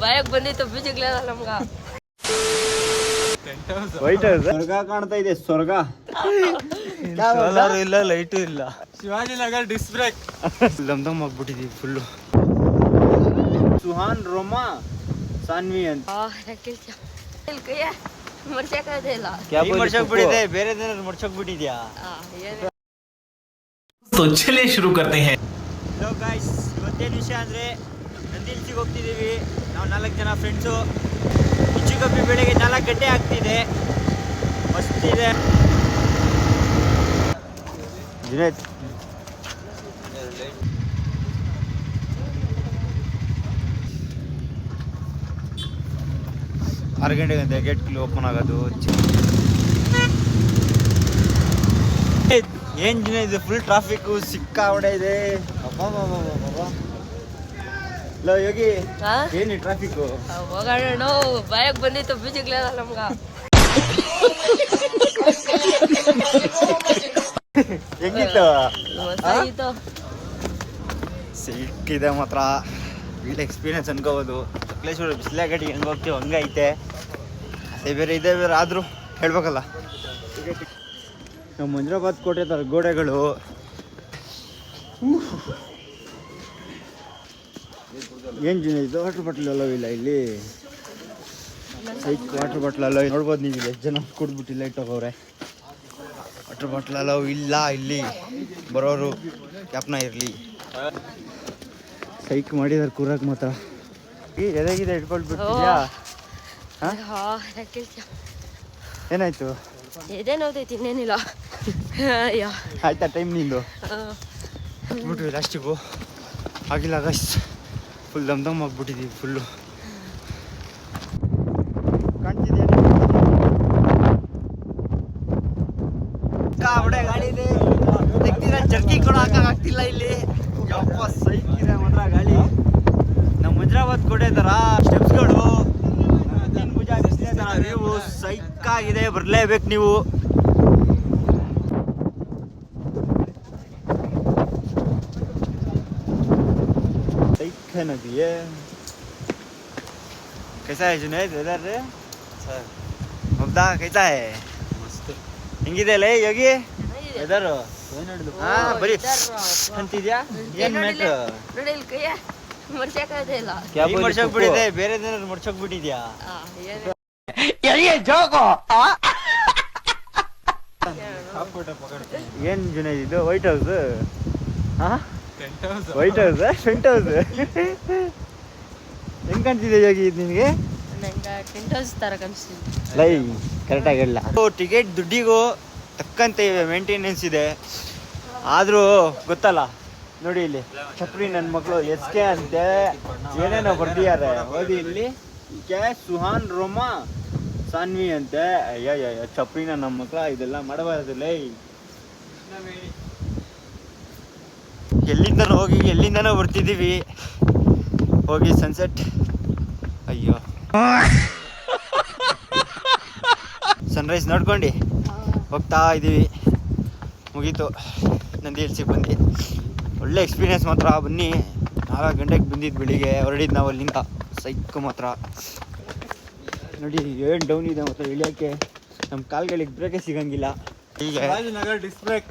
ಬಾಯಕ್ ಬಂದಿತ್ತು ಬೀಜಗ್ಲೇ ನಮ್ಗ ವೈಟ್ ಸ್ವರ್ಗ ಕಾಣ್ತಾ ಇದೆ ಸ್ವರ್ಗ ಸೋಲಾರ್ ಇಲ್ಲ ಲೈಟು ಇಲ್ಲ ಶಿವಾಜಿನಗರ್ ಡಿಸ್ ಬ್ರೇಕ್ ದಮ್ ದಮ್ ಆಗ್ಬಿಟ್ಟಿದೀವಿ ಫುಲ್ಲು ಸುಹಾನ್ ರೋಮಾ ಸಾನ್ವಿ ಅಂತ ಆ ಕೇಳ್ತೀಯ ಇಲ್ಲಿ ಕೈಯ ಮರ್ಸಕ್ಕಾಗದೇ ಇಲ್ಲ ಮಡ್ಸಕ್ ಬಿಟ್ಟಿದೆ ಬೇರೆ ಏನಾದ್ರು ಮಡ್ಸಕ್ ಬಿಟ್ಟಿದ್ಯಾ ಆ, ಏನು तो चलिए शुरू करते हैं ಹಲೋ ಗಾಯ್ಸ್ ಇವತ್ತೇನು ವಿಷಯ ಅಂದರೆ ನಂದಿ ಹಿಲ್ಸಿಗೆ ಹೋಗ್ತಿದ್ದೀವಿ ನಾವು ನಾಲ್ಕು ಜನ ಫ್ರೆಂಡ್ಸು ಇಚ್ಚಿಗೊಬ್ಬಿ ಬೆಳಗ್ಗೆ ನಾಲ್ಕು ಗಂಟೆ ಆಗ್ತಿದೆ. ಮಸ್ತಿದೆ ಇದೆ. ಆರು ಗಂಟೆಗೆ ಗೇಟ್ ಓಪನ್ ಆಗೋದು. ಏನು ಜನ ಇದೆ ಫುಲ್ ಟ್ರಾಫಿಕ್ ಸಿಕ್ಕಾವಡೆ ಇದೆ. ಅಬ್ಬಬ್ಬಬ್ಬಬ್ಬಬ್ಬ. ಲೋ ಯೋಗಿ? ಏನು ಟ್ರಾಫಿಕ್ ಹೋಗೋಣ ಬಾಯಕ್ ಬಂದಿತ್ತು ಬೀಜಗ್ಲೇ ನಮ್ಗ. ಹೆಂಗಿತ್ತು? ಸಿಕ್ಕಿದೆ ಮಾತ್ರ. ಇಲ್ಲಿ ಎಕ್ಸ್ಪೀರಿಯನ್ಸ್ ಅನ್ಕೋಬೋದು. ಸಕಲೇಶ್ವರ ಬಿಸಿಲೆ ಗಡಿ ಹೆಂಗೆ ಹೋಗ್ತೀವಿ ಹಂಗೈತೆ. ಅದೇ ಬೇರೆ ಇದೆ ಬೇರೆ ಆದರೂ ಹೇಳ್ಬೇಕಲ್ಲ. ನಮ್ಮ ಮಂಜರಾಬಾದ್ ಕೋಟೆ ತರ ಗೋಡೆಗಳು. ಏನು ಜನ ಇದು ವಾಟರ್ ಬಾಟ್ಲ್ ಅಲೋ ಇಲ್ಲ ಇಲ್ಲಿ. ಸೈಕ್ ವಾಟರ್ ಬಾಟ್ಲ್ ಅಲೋ ನೋಡ್ಬೋದು ನೀವು ಇಲ್ಲಿ. ಎಷ್ಟು ಜನ ಕುಡ್ಬಿಟ್ಟು ಲೈಟ್ ಹೋಗೋರೆ ವಾಟರ್ ಬಾಟ್ಲ್ ಅಲೋ ಇಲ್ಲ ಇಲ್ಲಿ. ಬರೋರು ಕ್ಯಾಪ್ನ ಇರಲಿ. ಸೈಕ್ ಮಾಡಿದಾರೆ ಕೂರಕ್ ಮಾತ್ರ. ಈ ಎದಾಗಿದೆ ಇಟ್ಕೊಳ್ಬಿಟ್ಟಿದ್ಯಾ ಏನಾಯ್ತು? ಎದೆ ಇನ್ನೇನಿಲ್ಲ. ಆಯ್ತಾ ಟೈಮ್ ನಿಂದು? ಬಿಟ್ವಿ ಲಾಸ್ಟಿಗೂ ಆಗಿಲ್ಲ ಗೈಸ್ ಫುಲ್ ದಮ್ ದಮ್ ಆಗ್ಬಿಟ್ಟಿದೀವಿ ಫುಲ್ಲು ಕಾಣ್ತಿದ್ಯಾ ಕಾವಡೆ ಗಾಡಿ ಇದೆ. ತೆಗ್ದಿರ ಜರ್ಕಿ ಕೂಡ ಹಾಕಕ್ಕಾಗ್ತಿಲ್ಲ ಇಲ್ಲಿ. ಯಪ್ಪ ಸೈಕ್ ಇದೆ ಮಾತ್ರ ಗಾಳಿ. ನಮ್ಮ ಮಂಜರಾಬಾದ್ ಕೋಟೆ ಥರ ಸ್ಟೆಪ್ಸ್ಗಳು ಭುಜ ವ್ಯೂ ಸೈಕ್ ಆಗಿದೆ ಬರಲೇಬೇಕು ನೀವು. है नदी है कैसा है जुनैद वेदर रे सर ಮಗ್ದಾ ಕೈತಾ ಹೇ ಮಸ್ತ್ ಹೆಂಗಿದೆ ಲೇ ಯೋಗಿ ಚೆನ್ನಾಗಿದೆ. ವೆದರ್ ಹಾ ಬರೀ weather. ಅಂತಿದ್ಯಾ ಏನ್ ನೋಡಿ ಮ್ಯಾಟ್ ನೋಡಿ ಇಲ್ಲಿ ಕೈಯ ಮರ್ಸಕ್ಕಾಗದೇ ಇಲ್ಲ ಕೈ ಮಡ್ಸಕ್ ಬಿಟ್ಟಿದೆ ಬೇರೆ ಏನಾದ್ರು ಮಡ್ಸಕ್ ಬಿಟ್ಟಿದ್ಯಾ ಆ, ಏನು ಏನ್ ಜುನೈದ್ ಇದು ವೈಟ್ ಹೌಸ್ ಹಾ tent house white house tent house ಹೆಂಗ್ ಕಾಣ್ತಿದೆ ಯೋಗಿ ಇದು ನಿನಗೆ? ನಂಗೆ ಟೆಂಟ್ ಹೌಸ್ ಲೈ ಕರೆಕ್ಟಾಗಿ ಇಲ್ಲ ಟಿಕೆಟ್ ದುಡ್ಡಿಗೂ ತಕ್ಕಂತೆ ಮೇಂಟೆನೆನ್ಸ್ ಇದೆ. ಆದರೂ ಗೊತ್ತಲ್ಲ ನೋಡಿ ಇಲ್ಲಿ ಚಪ್ರಿ ನನ್ನ ಮಕ್ಕಳು ಎಸ್ ಕೆ ಅಂತೆ ಏನೇನೋ ಬರ್ದಿದ್ದಾರೆ. ಓದಿ ಇಲ್ಲಿ ಕೆ ಸುಹಾನ್ ರೋಮಾ ಸಾನ್ವಿ ಅಂತೆ. ಅಯ್ಯಯ್ಯ ಚಪ್ರಿನ ನಮ್ಮ ಮಕ್ಕಳ ಇದೆಲ್ಲ ಮಾಡಬಾರ್ದಿಲ್ಲ ಎಲ್ಲಿಂದನೋ ಹೋಗಿ ಎಲ್ಲಿಂದನೋ ಬರ್ತಿದ್ದೀವಿ. ಹೋಗಿ ಸನ್ಸೆಟ್ ಅಯ್ಯೋ. ಸನ್ರೈಸ್ ನೋಡ್ಕೊಂಡು. ಹೋಗ್ತಾ ಇದ್ದೀವಿ. ಮುಗೀತು. ನಂದಿ ಹಿಲ್ಸಿಗೆ ಬಂದು ಒಳ್ಳೆ ಎಕ್ಸ್ಪೀರಿಯನ್ಸ್ ಮಾತ್ರ. ಬನ್ನಿ. ನಾಲ್ಕು ಗಂಟೆಗೆ ಬಂದಿದ್ದು ಬೆಳಿಗ್ಗೆ. ಹೊರಡಿದ್ದು ನಾವು ಅಲ್ಲಿಂದ. ಸೈಕು ಮಾತ್ರ. ನೋಡಿ ಏನು ಡೌನ್ ಇದೆ ಮಾತ್ರ ಇಳಿಯೋಕ್ಕೆ. ನಮ್ಮ ಕಾಲ್ಗಳಿಗೆ ಬ್ರೇಕೇ ಸಿಗಂಗಿಲ್ಲ. ಹೀಗೆ. ಡಿಸ್ಬ್ರೇಕ್ ಡಿಸ್ ಬ್ರೇಕ್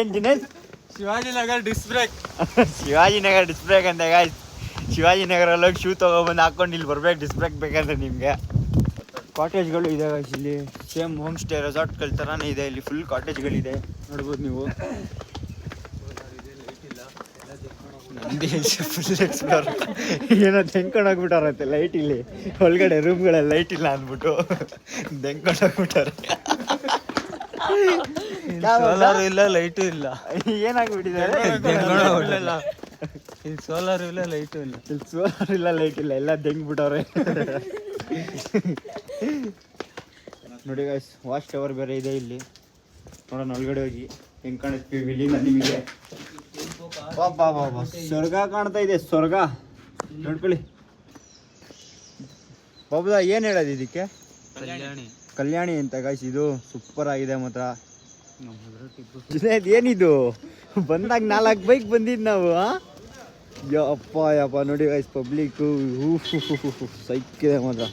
ಏನು Dinesh? Shivajinagar disc brake Shivajinagar disc brake ಅಂತ ಗಾಯ್ಸ್ ಶಿವಾಜಿನಗರಲ್ಲಿ ಹೋಗಿ ಶೂ ತೊಗೊಬಂದು ಹಾಕೊಂಡು ಇಲ್ಲಿ ಬರ್ಬೇಕು ಡಿಸ್ಬ್ರೇಕ್ ಬೇಕಂದ್ರೆ ನಿಮಗೆ. ಕಾಟೇಜ್ಗಳು ಇದೆ ಇಲ್ಲಿ. ಸೇಮ್ ಹೋಮ್ ಸ್ಟೇ ರೆಸಾರ್ಟ್ಗಳ ಥರನೇ ಇದೆ, ಇಲ್ಲಿ ಫುಲ್ ಕಾಟೇಜ್ಗಳಿದೆ ನೋಡ್ಬೋದು ನೀವು. ಏನೋ ತೆಂಕೊಂಡು ಹೋಗ್ಬಿಟ್ಟಾರತ್ತೆ ಲೈಟ್ ಇಲ್ಲಿ. ಒಳಗಡೆ ರೂಮ್ಗಳಲ್ಲಿ ಲೈಟ್ ಇಲ್ಲ ಅಂದ್ಬಿಟ್ಟು. ತೆಂಕೊಂಡು ಹೋಗ್ಬಿಟ್ಟಾರೆ ಸೋಲಾರ್ ಇಲ್ಲ ಲೈಟು ಇಲ್ಲ. ಏನಾಗ್ಬಿಟ್ಟಿದ್ದಾರೆ? ಇಲ್ಲಿ ಸೋಲಾರ್ ಇಲ್ಲ ಲೈಟು ಇಲ್ಲ ಇಲ್ಲಿ. ಸೋಲಾರ್ ಇಲ್ಲ ಲೈಟ್ ಇಲ್ಲ. ಎಲ್ಲ ದೆಂಗ್ ಬಿಟ್ಟವ್ರೆ ನೋಡಿ ಗಾಯ್ಸ್ ವಾಚ್ ಟವರ್ ಬೇರೆ ಇದೆ ಇಲ್ಲಿ. ನೋಡೋಣ ಒಳಗಡೆ ಹೋಗಿ. ಹೆಂಗ್ ಕಾಣಿಸ್ತೀವಿ ಇಲ್ಲಿಂದ ನಿಮಗೆ? ಬಾಬಾ ಬಾಬಾ ಸ್ವರ್ಗ ಕಾಣ್ತಾ ಇದೆ ಸ್ವರ್ಗ. ನೋಡ್ಕೊಳ್ಳಿ. ಬಾಬುದ ಏನು ಹೇಳೋದು ಇದಕ್ಕೆ? ಕಲ್ಯಾಣಿ ಅಂತ ಗಾಯ್ಸ್ ಇದು ಸೂಪರ್ ಆಗಿದೆ ಮಾತ್ರ ಜುನೇದ್ ಏನಿದು ಬಂದಾಗ ನಾಲ್ಕು ಬೈಕ್ ಬಂದಿದ್ದು ನಾವು? ಯಪ್ಪ ಯಪ್ಪ ನೋಡಿ ಗೈಸ್ ಪಬ್ಲಿಕ್ಕು ಇದೆ ಮಾತ್ರ